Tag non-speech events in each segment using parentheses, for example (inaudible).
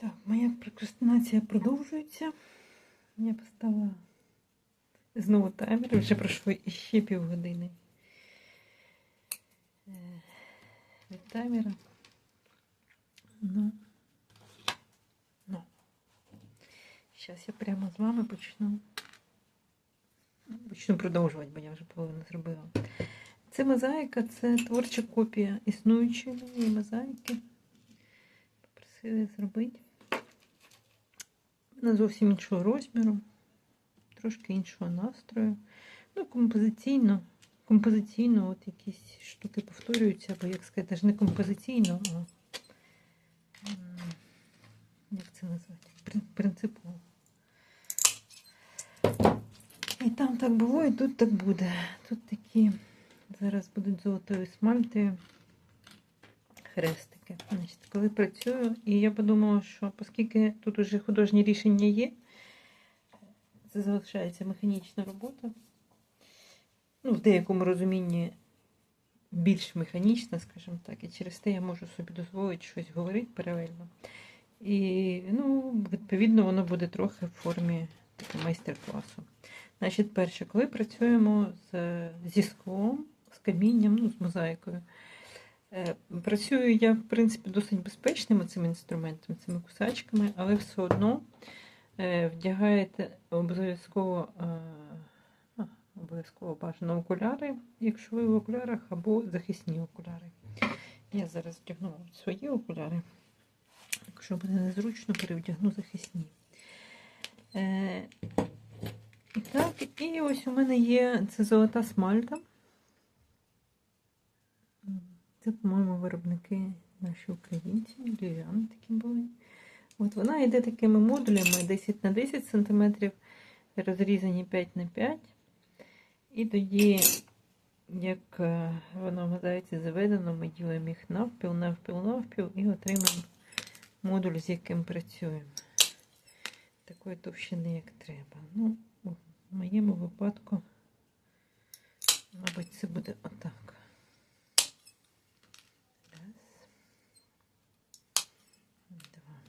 Так, моя прокрастинація продовжується. Я поставила знову таймер, вже пройшло іще півгодини е, від таймера. Ну, ну. Зараз я прямо з вами почну. Почну продовжувати, бо я вже половину зробила. Це мозаїка, це творча копія існуючої мозаїки. Попросили зробити. Вона зовсім іншого розміру, трошки іншого настрою. Ну, композиційно, композиційно, от якісь штуки повторюються, або, як сказати, навіть не композиційно, а як це назвати? Принципово. І там так було, і тут так буде. Тут такі зараз будуть золотою смальтою хрестики. Значить, коли працюю, і я подумала, що оскільки тут уже художні рішення є, це залишається механічна робота. Ну, в деякому розумінні більш механічна, скажімо так, і через те я можу собі дозволити щось говорити паралельно. І, ну, відповідно, воно буде трохи в формі майстер-класу. Значить, перше, коли працюємо з, зі склом, з камінням, ну, з мозаїкою, Працюю я, в принципі, досить безпечними цим інструментом, цими кусачками, але все одно е, вдягаєте обов'язково е, обов'язково бажано окуляри, якщо ви в окулярах, або захисні окуляри. Я зараз вдягну свої окуляри. Якщо буде незручно, перевдягну захисні. Е, і так, і ось у мене є це золота смальта. Це, по-моєму, виробники наші українці, львів'яни такі були. От вона йде такими модулями 10 на 10 см, розрізані 5 на 5 І тоді, як е, воно в заведено, ми ділимо їх навпіл, навпіл, навпіл і отримаємо модуль, з яким працюємо. Такої товщини, як треба. Ну, в моєму випадку, мабуть, це буде отак. Раз. Два.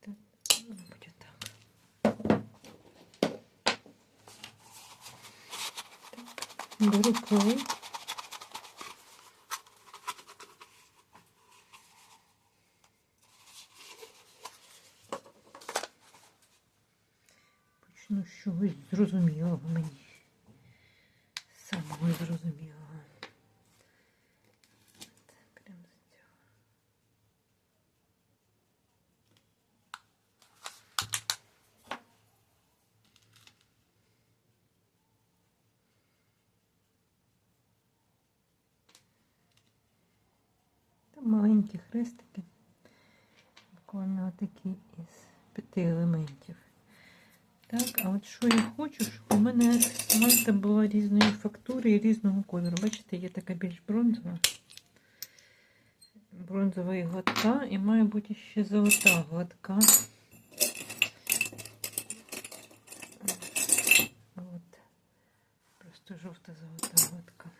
Так, мабуть, отак. Беру клей. Почну з чогось зрозумілого мені. Самого зрозумілого. От, Прямо з цього. Там маленькі хрестики. Буквально отакі із п'яти елементів. Так, а от що я хочу, щоб у мене смальта була різної фактури і різного кольору. Бачите, є така більш бронзова. Бронзова і гладка, і має бути ще золота гладка. От. Просто жовта золота гладка.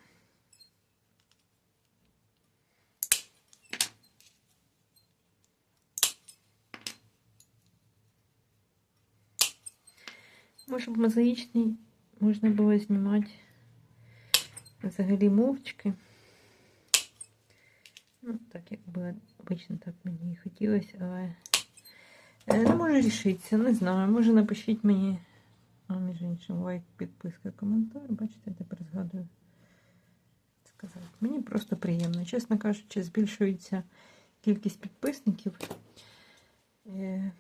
Може б мозаїчний можна було знімати взагалі мовчки. Ну, так як би обично так мені і хотілося, але е, не можу рішитися, не знаю. Може напишіть мені, а між іншим, лайк, підписка, коментар. Бачите, тепер згадую сказати. Мені просто приємно. Чесно кажучи, збільшується кількість підписників. Е,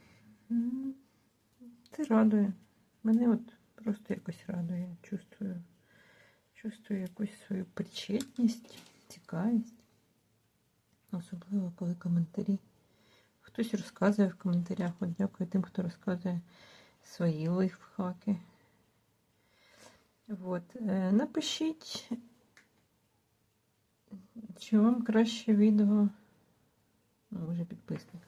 Це радує. Мене от просто якось радує. Чувствую, чувствую якусь свою причетність, цікавість. Особливо, коли коментарі. Хтось розказує в коментарях. От дякую тим, хто розказує свої лайфхаки. От. Е, Напишіть, чи вам краще відео. Ну, може підписник.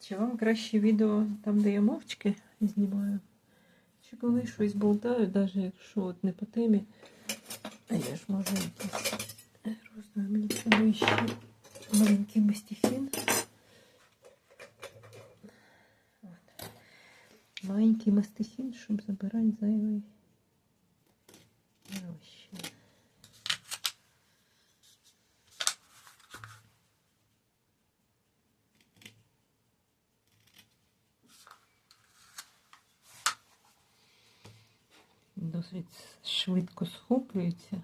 Чи вам краще відео там, де я мовчки знімаю? Чи коли щось болтаю, навіть якщо от не по темі, А я ж можу якісь розмір мені треба ще маленький мастихін. Маленький мастихін, щоб забирати зайвий розчин. Досить швидко схоплюється.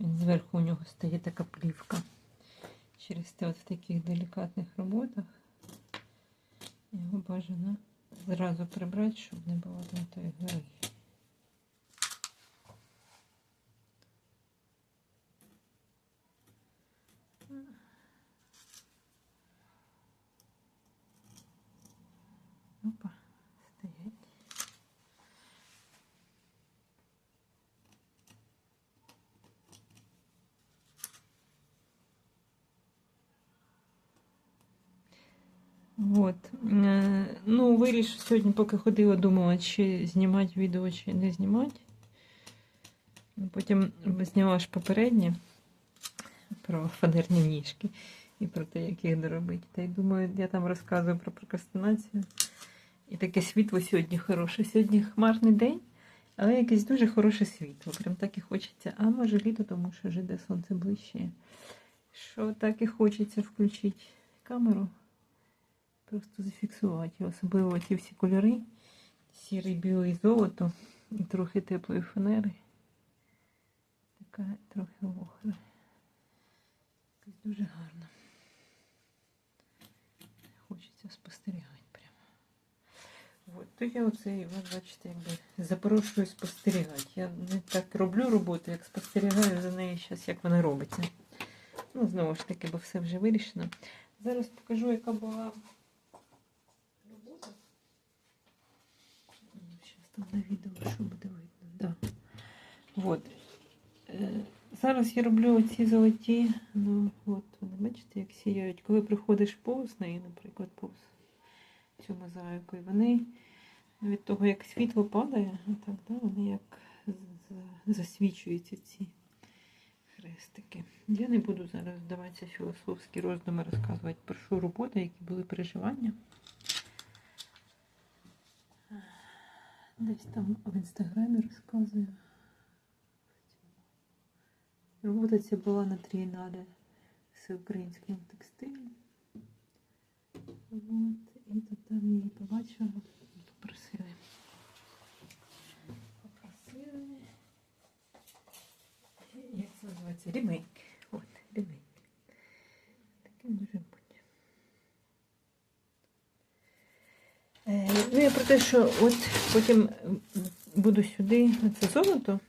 Він зверху у нього стає така плівка. Через те от в таких делікатних роботах його бажано зразу прибрати, щоб не було там тої гори. От. Е, Ну, вирішив сьогодні, поки ходила, думала, чи знімати відео, чи не знімати. Потім зняла ж попереднє про фанерні ніжки і про те, як їх доробити. Та й думаю, я там розказую про прокрастинацію. І таке світло сьогодні хороше. Сьогодні хмарний день, але якесь дуже хороше світло. Прям так і хочеться. А може літо, тому що вже йде сонце ближче. Що так і хочеться включити камеру. Просто зафіксувати. Особливо ті всі кольори. Сірий, білий, золото і трохи теплої фанери. Така трохи. Якось дуже гарно. Хочеться спостерігати прямо. От, то я оце і вас, бачите, якби запрошую спостерігати. Я не так роблю роботу, як спостерігаю за нею зараз, як вона робиться. Ну, знову ж таки, бо все вже вирішено. Зараз покажу, яка була робота. Зараз там на відео, що буде видно. Да. От. Е, Зараз я роблю оці золоті, ну от вони, бачите, як сіяють. Коли приходиш повз неї, наприклад, повз цю мозаїку, і вони від того, як світло падає, так, да, вони як засвічуються ці хрестики. Я не буду зараз вдаватися філософські роздуми розказувати про що робота, які були переживання. Десь там в інстаграмі розказую. Робота ця була на трієнале всеукраїнським текстилем. От, і тут там її побачила, попросили. Попросили. Як це називається? Ремейк. От, ремейк. Таким дуже бути. Е, ну, я про те, що от потім буду сюди, це золото.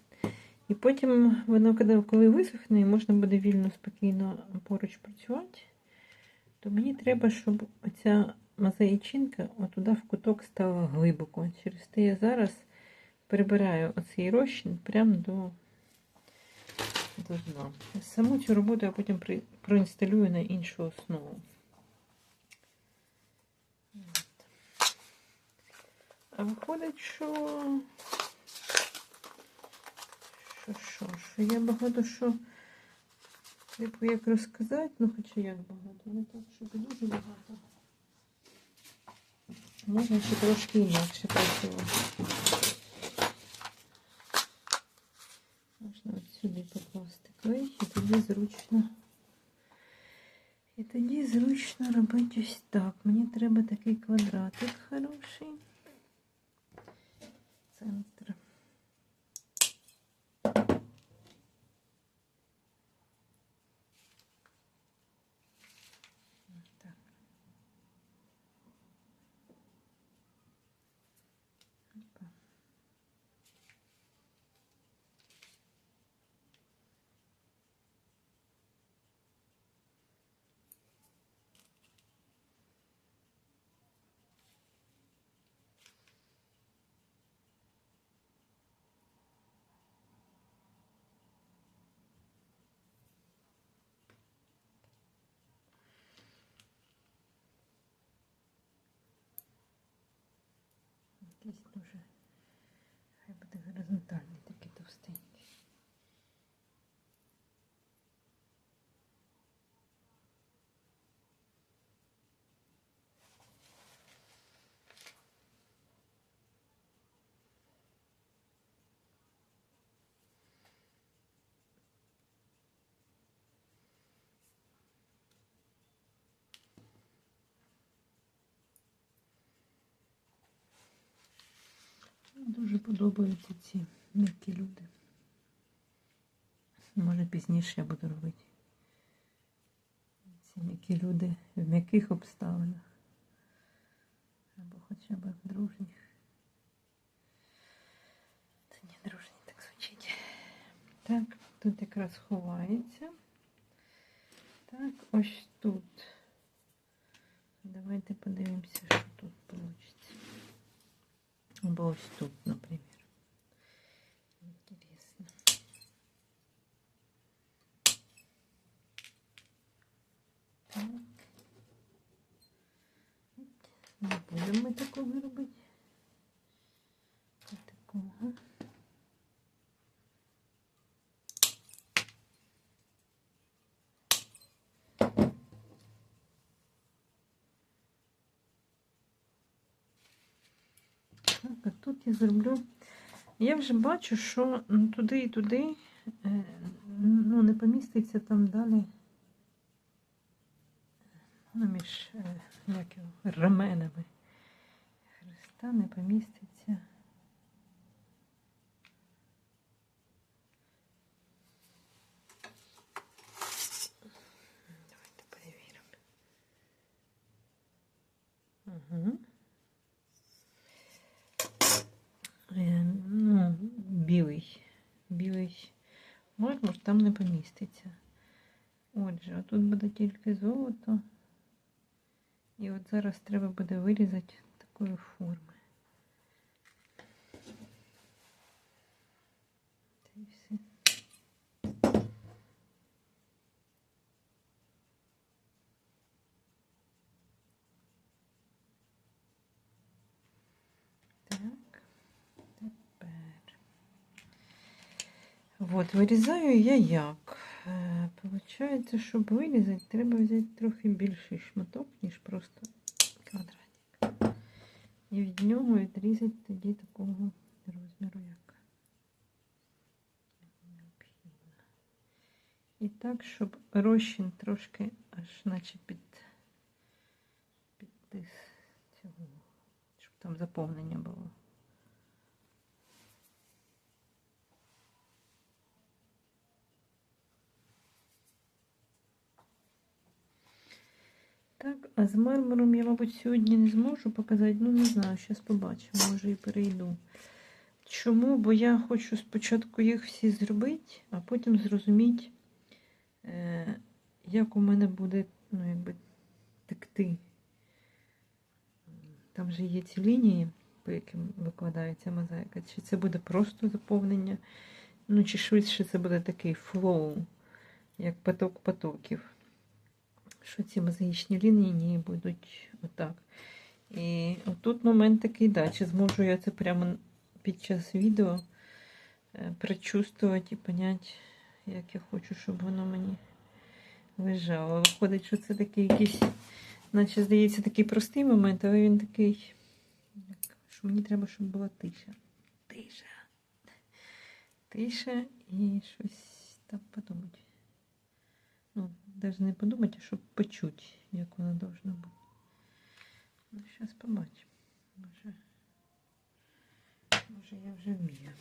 І потім воно, коли, висохне, і можна буде вільно, спокійно поруч працювати, то мені треба, щоб оця мозаїчинка отуда в куток стала глибоко. Через те я зараз прибираю оцей розчин прямо до, до дна. Саму цю роботу я потім проінсталюю на іншу основу. От. А виходить, що що, що, що я багато що типу як розказати, ну хоча як багато, не так, щоб дуже багато. Можна ще трошки інакше працювати. Можна от сюди покласти клей, і тоді зручно. І тоді зручно робити ось так. Мені треба такий квадратик хороший. Якийсь дуже, Дуже подобаються ці м'які люди. Може пізніше я буду робити. Ці м'які люди в м'яких обставинах. Або хоча б в дружніх. Це не дружні так звучить. Так, тут якраз ховається. Так, ось тут. Давайте подивимося, що тут вийде. Або ось тут, наприклад. Інтересно. Так. Не будемо ми такого робити. Такого. Так, зроблю. Я вже бачу, що ну, туди і туди е, ну, не поміститься там далі. Ну, між е, як його, раменами. Христа не поміститься. Давайте перевіримо. Угу. Е, ну, білий. Білий мармур там не поміститься. Отже, тут буде тільки золото. І от зараз треба буде вирізати такої форми. Та і все. Так, тепер. От, вирізаю я як. Е, Получається, щоб вирізати, треба взяти трохи більший шматок, ніж просто квадратик. І від нього відрізати тоді такого розміру, як необхідно. І так, щоб розчин трошки аж наче під, під тис цього, щоб там заповнення було. Так, а з мармуром я, мабуть, сьогодні не зможу показати. Ну, не знаю, зараз побачимо, може і перейду. Чому? Бо я хочу спочатку їх всі зробити, а потім зрозуміти, е, як у мене буде, ну, якби, текти. Там же є ці лінії, по яким викладається мозаїка. Чи це буде просто заповнення, ну, чи швидше це буде такий флоу, як поток потоків що ці мозаїчні лінії будуть отак. І отут момент такий, да, чи зможу я це прямо під час відео е, прочувствувати і поняти, як я хочу, щоб воно мені лежало. Виходить, що це такий якийсь, наче здається, такий простий момент, але він такий, що мені треба, щоб була тиша. Тиша. Тиша і щось там подумати. Ну, навіть не подумати, а щоб почути, як воно должно бути. Ну, зараз побачимо. Може, може я вже вмію.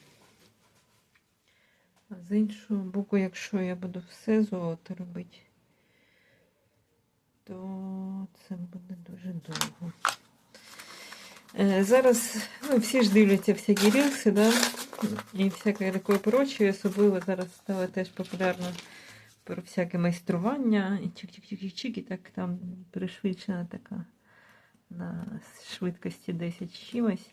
А з іншого боку, якщо я буду все золото робити, то це буде дуже довго. Е, Зараз ну, всі ж дивляться всякі рілси, да? і всяке таке проче, особливо зараз стало теж популярно про всяке майстрування, і чик-чик-чик-чик, і так там пришвидшена така на швидкості 10 з чимось.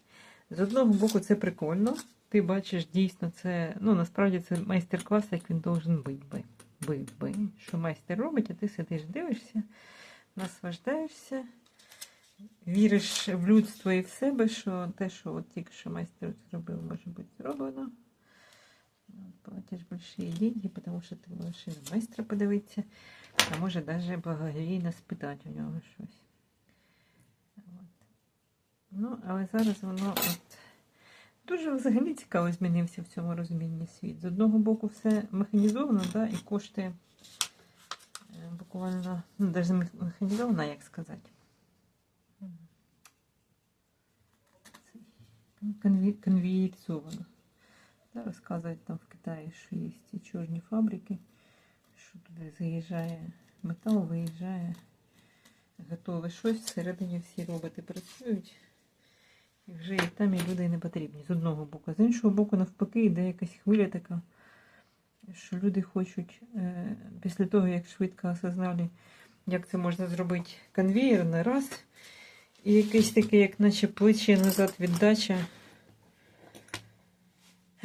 З одного боку, це прикольно. Ти бачиш, дійсно, це, ну, насправді це майстер-клас, як він должен бути би. би, би. Що майстер робить, а ти сидиш, дивишся, наслаждаєшся, віриш в людство і в себе, що те, що от тільки що майстер зробив, може бути зроблено. Платишь большие деньги, потому що ти можеш і на майстра подивитися, а може навіть благовійно спитати у нього щось. От. Ну, але зараз воно от дуже взагалі цікаво змінився в цьому розумінні світ. З одного боку, все механізовано, да, і коштує е, буквально, ну, навіть механізовано, як сказати. Конві- конвієрізовано. Да, розказують там Китаї, що є ці чорні фабрики, що туди заїжджає метал, виїжджає готове щось, всередині всі роботи працюють. І вже і там і люди не потрібні з одного боку. З іншого боку, навпаки, йде якась хвиля така, що люди хочуть е, після того, як швидко осознали, як це можна зробити конвейерно, раз, і якийсь такий, як наче плече назад віддача.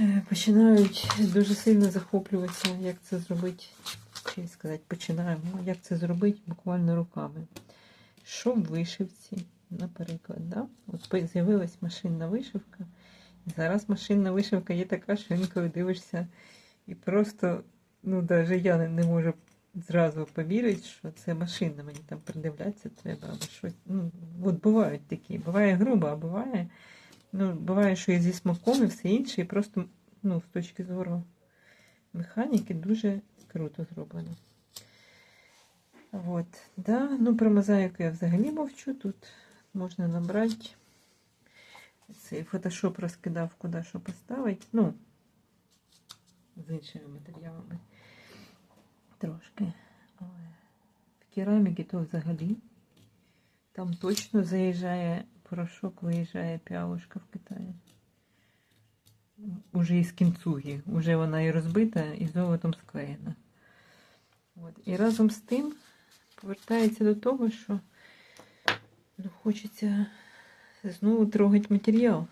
Е, Починають дуже сильно захоплюватися, як це зробити, чи сказати, починаємо, як це зробити буквально руками. Що в вишивці, наприклад, да? От з'явилась машинна вишивка. І зараз машинна вишивка є така, що інколи дивишся, і просто, ну, навіть я не, можу зразу повірити, що це машина, мені там придивлятися треба або щось. Ну, от бувають такі. Буває грубо, а буває, ну, буває, що і зі смаком, і все інше, і просто, ну, з точки зору механіки дуже круто зроблено. Вот, да. Ну, про мозаїку я взагалі мовчу. Тут можна набрати. Цей фотошоп розкидав, куди що поставити. Ну, з іншими матеріалами. Трошки. В кераміки то взагалі. Там точно заїжджає порошок, виїжджає піалушка в Китаї. Уже із кінцуги. Уже вона і розбита, і золотом склеєна. От. І разом з тим повертається до того, що ну, хочеться знову трогати матеріал.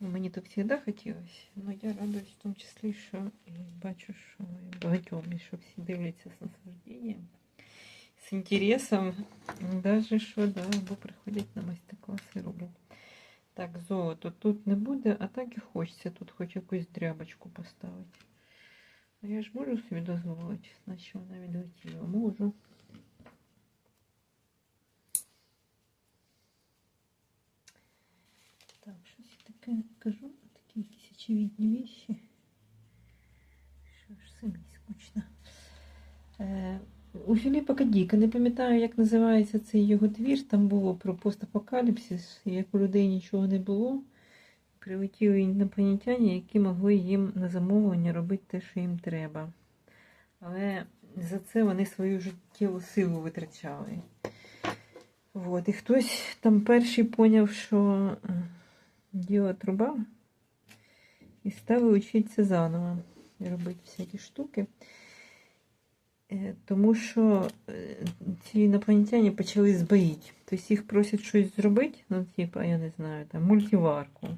Ну, Мені так завжди хотілося, але я радуюсь в тому числі, що бачу, що багатьом, і що всі дивляться з наслажденням, з інтересом, навіть що, да, або приходять на майстер-класи і роблять. Так, золото тут не буде, а так і хочеться тут хоч якусь дрябочку поставити. А я ж можу собі дозволити, значить вона відлетіла. Можу. Так, щось я таке кажу, такі якісь очевидні вещи. Що ж самі скучно. Е, у Філіпа Кадіка, не пам'ятаю, як називається цей його твір. Там було про постапокаліпсис, як у людей нічого не було. Прилетіли інопланетяні, які могли їм на замовлення робити те, що їм треба. Але за це вони свою життєву силу витрачали. От. І хтось там перший поняв, що е, діло труба, і стали вчитися заново робити всякі штуки. Е, Тому що е, ці інопланетяні почали збоїти. Тобто їх просять щось зробити, ну, типа, я не знаю, там, мультиварку.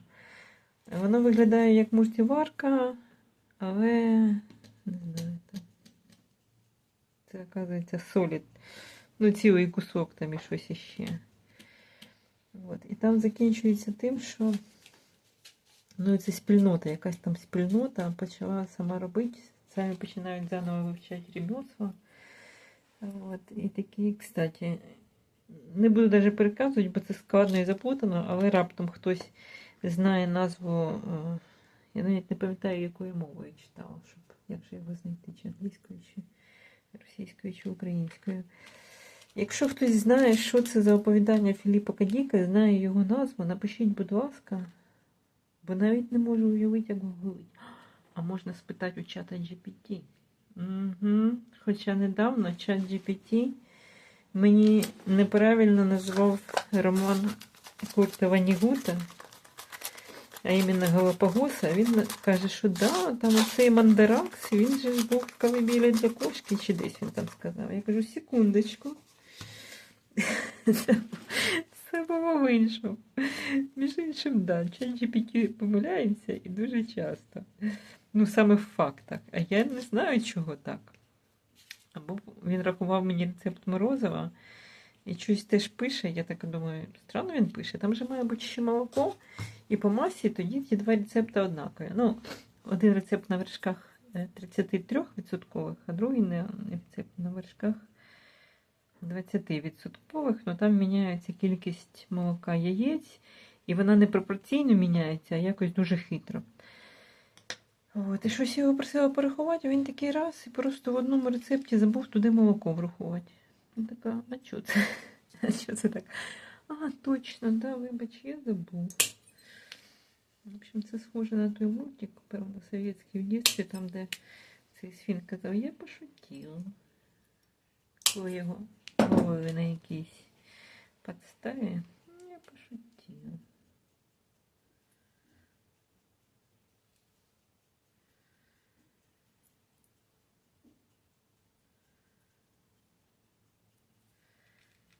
Воно виглядає як мультиварка, але не знаю, там. Це, оказується, солід. Ну, цілий кусок там і щось іще. От. І там закінчується тим, що ну, це спільнота, якась там спільнота почала сама робити, самі починають заново вивчати ремесла. От. І такі, кстати, не буду навіть переказувати, бо це складно і заплутано, але раптом хтось знає назву, е, я навіть не пам'ятаю, якою мовою читала, щоб як його знайти, чи англійською, чи російською, чи українською. Якщо хтось знає, що це за оповідання Філіпа Кадіка, знає його назву, напишіть, будь ласка, бо навіть не можу уявити, як гуглить. А можна спитати у чата GPT. Угу. Хоча недавно чат GPT мені неправильно назвав роман Курта Ванігута, а іменно Галапагоса. Він каже, що да, там оцей мандаракс, він же був в колибілі для кошки, чи десь він там сказав. Я кажу, секундочку. (laughs) Це, це було в іншому. Між іншим, да, ChatGPT помиляється і дуже часто. Ну, саме в фактах. А я не знаю, чого так. Або він рахував мені рецепт морозива і щось теж пише. Я так думаю, странно він пише. Там же має бути ще молоко, і по масі тоді ті два рецепти однакові. Ну, один рецепт на вершках е, 33%, а другий рецепт на вершках 20%. Ну там міняється кількість молока яєць, і вона не пропорційно міняється, а якось дуже хитро. От, і щось його просила порахувати, він такий раз і просто в одному рецепті забув туди молоко врахувати. Я така, а що це? (laughs) А що це так? А, точно, да, вибач, я забув. В общем, це схоже на той мультик, певно, совєтський в дітстві, там, де цей свін казав, я пошутів. Коли його ловили на якійсь подставі, я пошутів.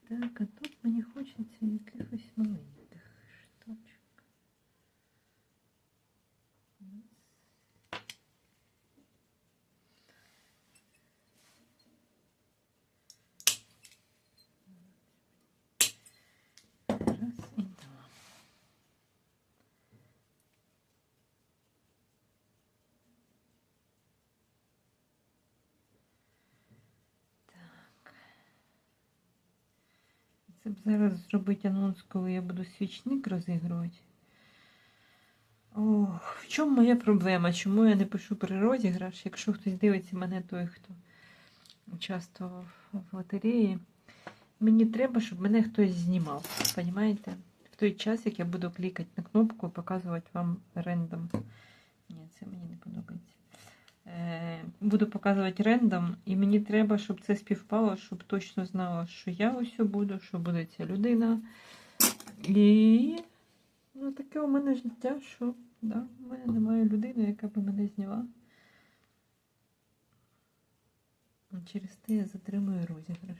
Так, а тут мені хочеться якихось маленьких Це б зараз зробити анонс, коли я буду свічник розігрувати. Ох, в чому моя проблема? Чому я не пишу при розіграш? Якщо хтось дивиться мене, той, хто участвував в лотереї, мені треба, щоб мене хтось знімав. Понімаєте? В той час, як я буду клікати на кнопку і показувати вам рендом. Ні, це мені не подобається. Е, буду показувати рендом, і мені треба, щоб це співпало, щоб точно знала, що я ось буду, що буде ця людина. І ну, таке у мене життя, що да, в мене немає людини, яка би мене зняла. Через те я затримую розіграш.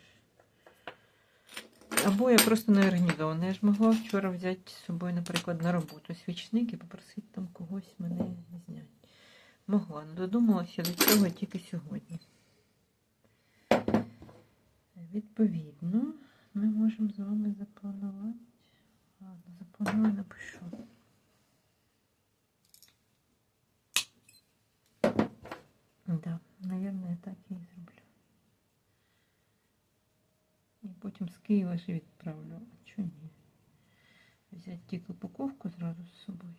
Або я просто не організована. Я ж могла вчора взяти з собою, наприклад, на роботу свічник і попросити там когось мене зняти. Могла, але додумалася до цього тільки сьогодні. Відповідно, ми можемо з вами запланувати. Ладно, запланую, напишу. Да, наверное, я так і зроблю. І потім з Києва ж відправлю. А чого ні? Взяти тільки упаковку зразу з собою.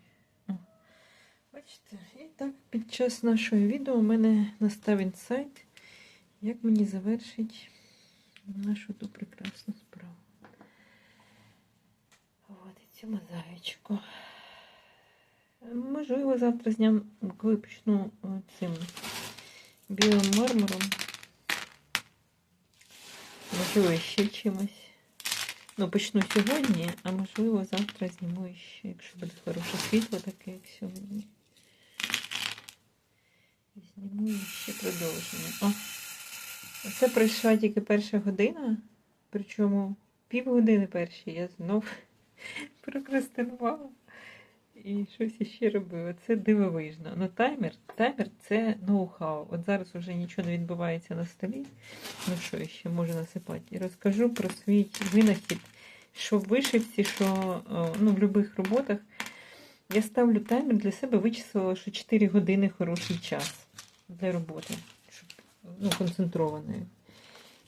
Бачите, і так під час нашого відео у мене настав інсайт, як мені завершити нашу ту прекрасну справу. От і цю мозаїчку. Можливо, завтра з днем, коли почну цим білим мармуром. Можливо, ще чимось. Ну, почну сьогодні, а можливо, завтра зніму ще, якщо буде хороше світло, таке, як сьогодні. Зніму ще продовження. О! Це пройшла тільки перша година, причому півгодини перші я знов (laughs) прокрастинувала і щось іще робила. Це дивовижно. Ну, таймер, таймер це ноу-хау. От зараз вже нічого не відбувається на столі. Ну що ще можу насипати? І розкажу про свій винахід, що в вишивці, що ну, в будь-яких роботах. Я ставлю таймер для себе, вичислила, що 4 години хороший час для роботи, щоб ну, концентрованою.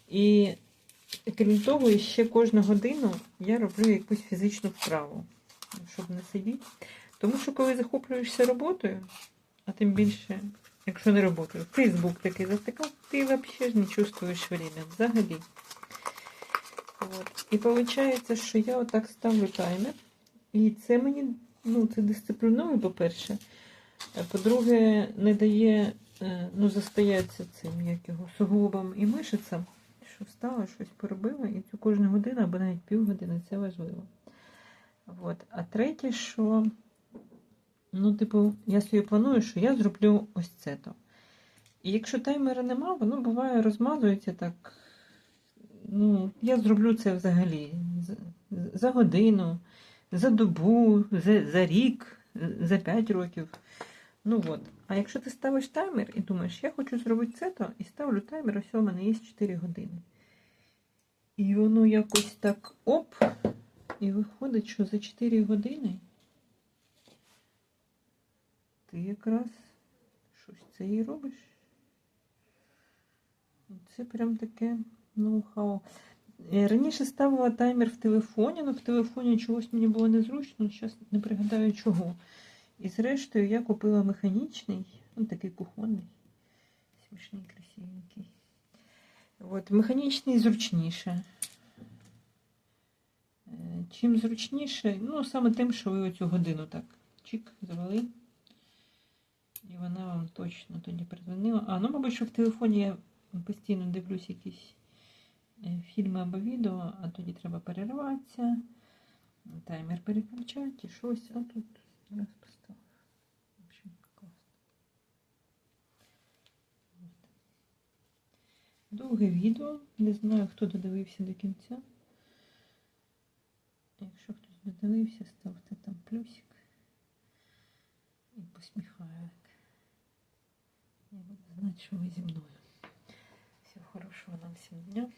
І крім того, ще кожну годину я роблю якусь фізичну вправу, щоб не сидіти. Тому що коли захоплюєшся роботою, а тим більше, якщо не роботою, Фейсбук такий затикав, ти взагалі ж не чувствуєш время. Взагалі. От. І виходить, що я отак ставлю таймер. І це мені, ну, це дисциплінує, по-перше. По-друге, не дає, ну, застояться цим як його, суглобам і мишицям, що встала, щось поробила, і цю кожну годину або навіть півгодини, це важливо. От. А третє, що, ну, типу, я собі планую, що я зроблю ось це то. І якщо таймера нема, воно буває розмазується так. Ну, я зроблю це взагалі за, годину, за добу, за, за рік, за 5 років. Ну от. А якщо ти ставиш таймер і думаєш, я хочу зробити це, то і ставлю таймер, ось у мене є 4 години. І воно якось так оп, і виходить, що за 4 години ти якраз щось це і робиш. Це прям таке ноу-хау. Раніше ставила таймер в телефоні, але в телефоні чогось мені було незручно, зараз не пригадаю чого. І зрештою я купила механічний, ну такий кухонний, смішний, красивенький. От, механічний зручніше. Е, Чим зручніше, ну саме тим, що ви оцю годину так чик, завели. І вона вам точно тоді передзвонила. А, ну, мабуть, що в телефоні я постійно дивлюсь якісь е, фільми або відео, а тоді треба перерватися, таймер переключати щось. А тут В общем, класно. От. Довге відео. Не знаю, хто додивився до кінця. Якщо хтось додивився, ставте там плюсик і посміхаю. Я буду знати, що ви зі мною. Всього хорошого нам всім дня.